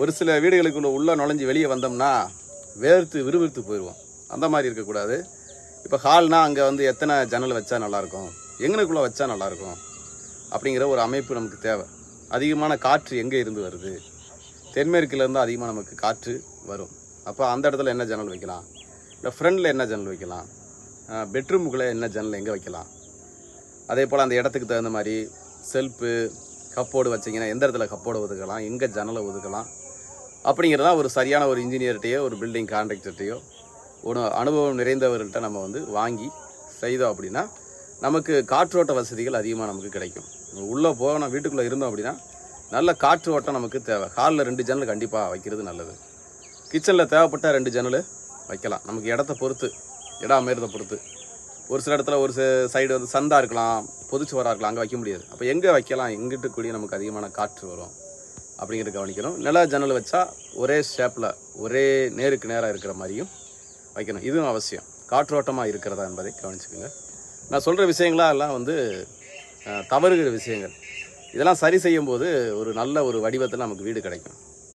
ஒரு சில வீடுகளுக்குள்ள உள்ளே நுழைஞ்சு வெளியே வந்தோம்னா வேர்த்து விறுவிறுத்து போயிடுவோம் அந்த மாதிரி இருக்கக்கூடாது. இப்போ ஹால்னால் அங்கே வந்து எத்தனை ஜன்னல் வச்சா நல்லாயிருக்கும்? எங்கனுக்குள்ளே வச்சா நல்லாயிருக்கும்? அப்படிங்கிற ஒரு அமைப்பு நமக்கு தேவை. அதிகமான காற்று எங்கே இருந்து வருது? தென்மேற்குலேருந்து அதிகமாக நமக்கு காற்று வரும். அப்போ அந்த இடத்துல என்ன ஜன்னல் வைக்கலாம்? இல்லை ஃப்ரண்டில் என்ன ஜன்னல் வைக்கலாம்? பெட்ரூமுக்குள்ளே என்ன ஜன்னல் எங்கே வைக்கலாம்? அதே போல் அந்த இடத்துக்கு தகுந்த மாதிரி செல்ஃபு கப்போர்டு வச்சிங்கன்னா எந்த இடத்துல கப்போர்டு ஒதுக்கலாம்? எங்கே ஜன்னலை ஒதுக்கலாம்? அப்படிங்கிறதா ஒரு சரியான ஒரு இன்ஜினியர்கிட்டையோ ஒரு பில்டிங் கான்ட்ராக்டர்கிட்டையோ ஒரு அனுபவம் நிறைந்தவர்கள்ட்ட நம்ம வந்து வாங்கி செய்தோம் அப்படின்னா நமக்கு காற்றோட்ட வசதிகள் அதிகமாக நமக்கு கிடைக்கும். உள்ளே போகணும் வீட்டுக்குள்ளே இருந்தோம் அப்படின்னா நல்ல காற்று ஓட்டம் நமக்கு தேவை. ஹாலில் ரெண்டு ஜன்னல் கண்டிப்பாக வைக்கிறது நல்லது. கிச்சனில் தேவைப்பட்ட ரெண்டு ஜன்னல் வைக்கலாம். நமக்கு இடத்த பொறுத்து இடம் அமைறதை பொறுத்து. ஒரு சில இடத்துல ஒரு சைடு வந்து சந்தா இருக்கலாம் பொதுச்சுவராக இருக்கலாம் அங்கே வைக்க முடியாது. அப்போ எங்கே வைக்கலாம்? எங்கிட்டு கூடிய நமக்கு அதிகமான காற்று வரும்? அப்படிங்கிறத கவனிக்கணும். நில ஜன்னல் வச்சா ஒரே ஷேப்பில் ஒரே நேருக்கு நேராக இருக்கிற மாதிரியும் வைக்கணும். இதுவும் அவசியம். காற்றோட்டமாக இருக்கிறதா என்பதை கவனிச்சுக்கோங்க. நான் சொல்கிற விஷயங்களா எல்லாம் வந்து தவறுகிற விஷயங்கள். இதெல்லாம் சரி செய்யும்போது ஒரு நல்ல ஒரு வடிவத்தில் நமக்கு வீடு கிடைக்கும்.